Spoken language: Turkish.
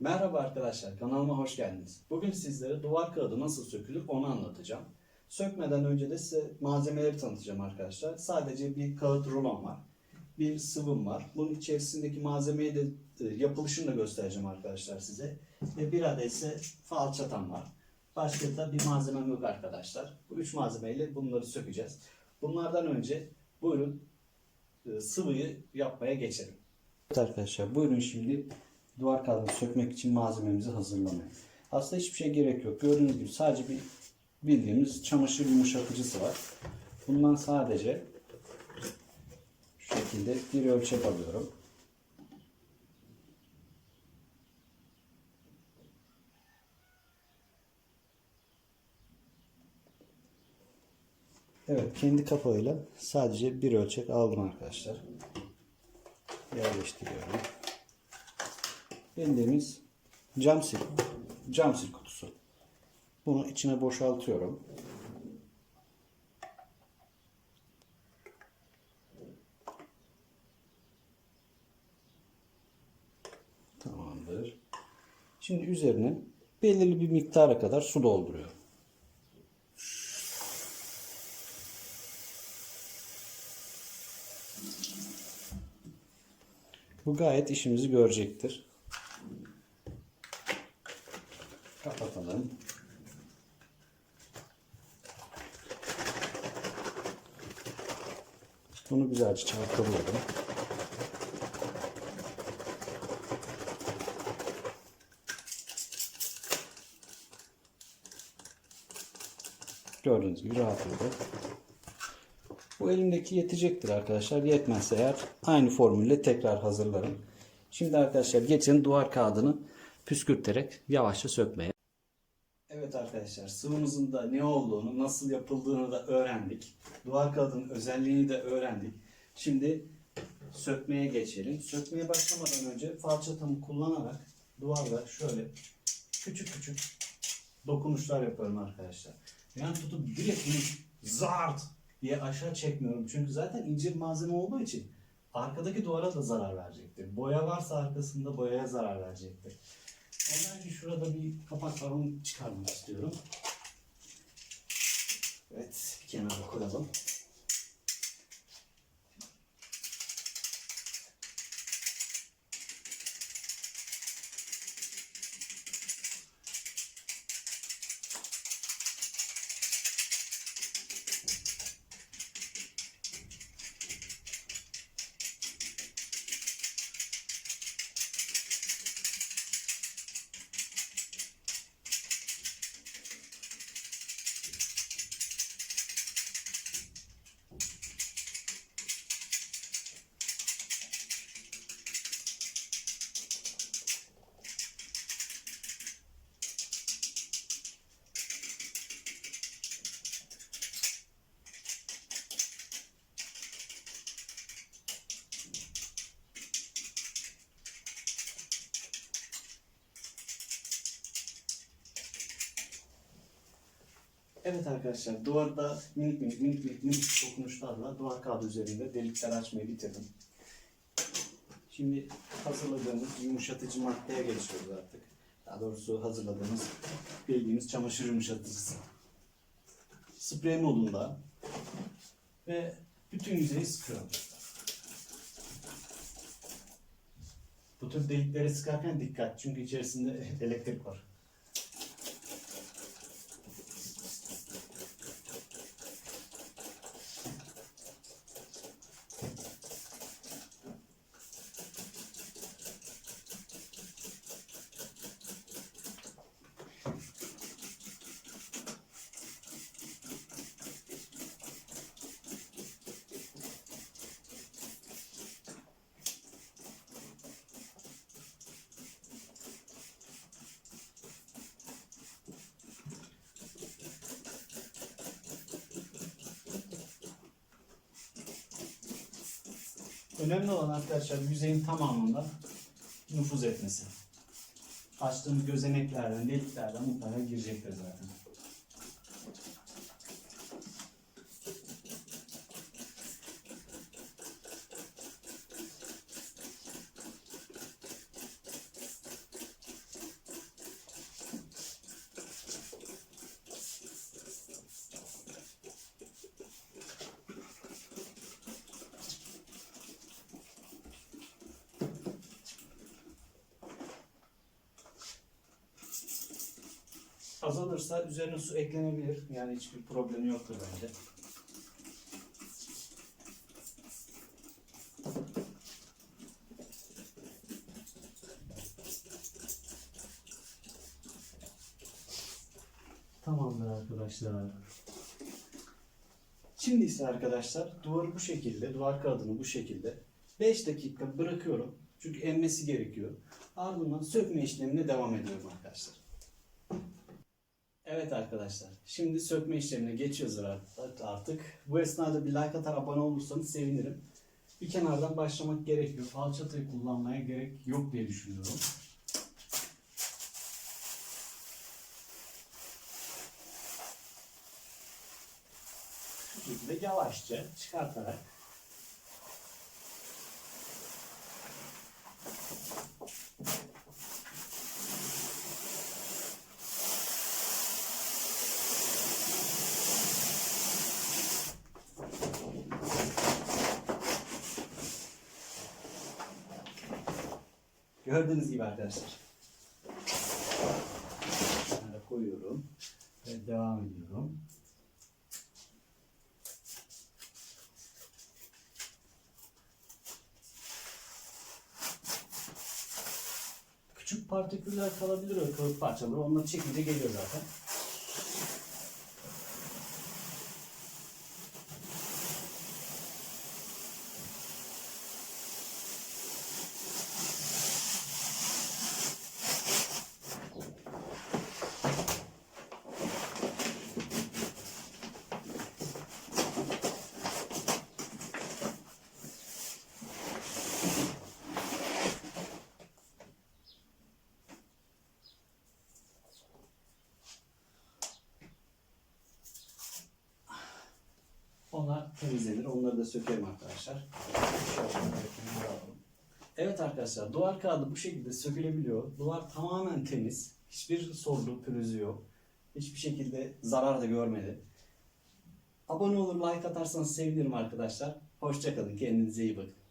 Merhaba arkadaşlar, kanalıma hoş geldiniz. Bugün sizlere duvar kağıdı nasıl sökülür onu anlatacağım. Sökmeden önce de size malzemeleri tanıtacağım arkadaşlar. Sadece bir kağıt rulon var. Bir sıvım var. Bunun içerisindeki malzemeyi de e, yapılışını da göstereceğim arkadaşlar size. Ve bir adet ise falçatam var. Başka da bir malzemem yok arkadaşlar. Bu üç malzemeyle bunları sökeceğiz. Bunlardan önce buyurun sıvıyı yapmaya geçelim. Evet arkadaşlar buyurun şimdi duvar kağıdını sökmek için malzememizi hazırlamaya. Aslında hiçbir şey gerek yok. Gördüğünüz gibi sadece bir bildiğimiz çamaşır yumuşatıcısı var. Bundan sadece şu şekilde bir ölçek alıyorum. Evet kendi kapağıyla sadece bir ölçek aldım arkadaşlar. Yerleştiriyorum. Bildiğimiz cam sil, cam sil kutusu. Bunu içine boşaltıyorum. Tamamdır. Şimdi üzerine belirli bir miktara kadar su dolduruyorum. Bu gayet işimizi görecektir. Kapatalım. Bunu güzelce çalkalıyorum. Gördüğünüz gibi rahatladı. Bu elimdeki yetecektir arkadaşlar. Yetmezse eğer aynı formülle tekrar hazırlarım. Şimdi arkadaşlar geçin duvar kağıdını püskürterek yavaşça sökmeye. Evet arkadaşlar sıvımızın da ne olduğunu, nasıl yapıldığını da öğrendik. Duvar kağıdının özelliğini de öğrendik. Şimdi sökmeye geçelim. Sökmeye başlamadan önce falçatamı kullanarak duvarda şöyle küçük küçük dokunuşlar yapıyorum arkadaşlar. Yani tutup direkt zart diye aşağı çekmiyorum. Çünkü zaten ince bir malzeme olduğu için arkadaki duvara da zarar verecektir. Boya varsa arkasında boyaya zarar verecektir. Ondan önce şurada bir kapak var onu çıkarmak istiyorum. Evet kenara koyalım. Evet arkadaşlar duvarda minik minik minik minik, minik dokunuşlarla duvar kağıdı üzerinde delikler açmayı bitirdim. Şimdi hazırladığımız yumuşatıcı maddeye geçiyoruz artık. Daha doğrusu hazırladığımız bildiğimiz çamaşır yumuşatıcısı. Sprey modunda ve bütün yüzeyi sıkıyorum. Bu tür delikleri sıkarken dikkat çünkü içerisinde elektrik var. Önemli olan arkadaşlar yüzeyin tamamında nüfuz etmesi. Açtığımız gözeneklerden, deliklerden mutlaka girecektir zaten. Azalırsa üzerine su eklenebilir. Yani hiçbir problemi yoktur bence. Tamamdır arkadaşlar. Şimdi ise arkadaşlar duvarı bu şekilde, duvar kağıdını bu şekilde 5 dakika bırakıyorum. Çünkü emmesi gerekiyor. Ardından sökme işlemine devam ediyorum arkadaşlar. Evet arkadaşlar. Şimdi sökme işlemine geçiyoruz artık-. Bu esnada bir like atar abone olursanız sevinirim. Bir kenardan başlamak gerekiyor. Falçatayı kullanmaya gerek yok diye düşünüyorum. Şu şekilde yavaşça çıkartarak Gördüğünüz gibi arkadaşlar. Şöyle koyuyorum ve devam ediyorum. Küçük partiküller kalabilir o kağıt parçaları. Onları çekince geliyor zaten. Onlar temizlenir. Onları da sökerim arkadaşlar. Evet arkadaşlar duvar kağıdı bu şekilde sökülebiliyor. Duvar tamamen temiz. Hiçbir sorunu, pürüzü yok. Hiçbir şekilde zarar da görmedi. Abone olur, like atarsanız sevinirim arkadaşlar. Hoşçakalın. Kendinize iyi bakın.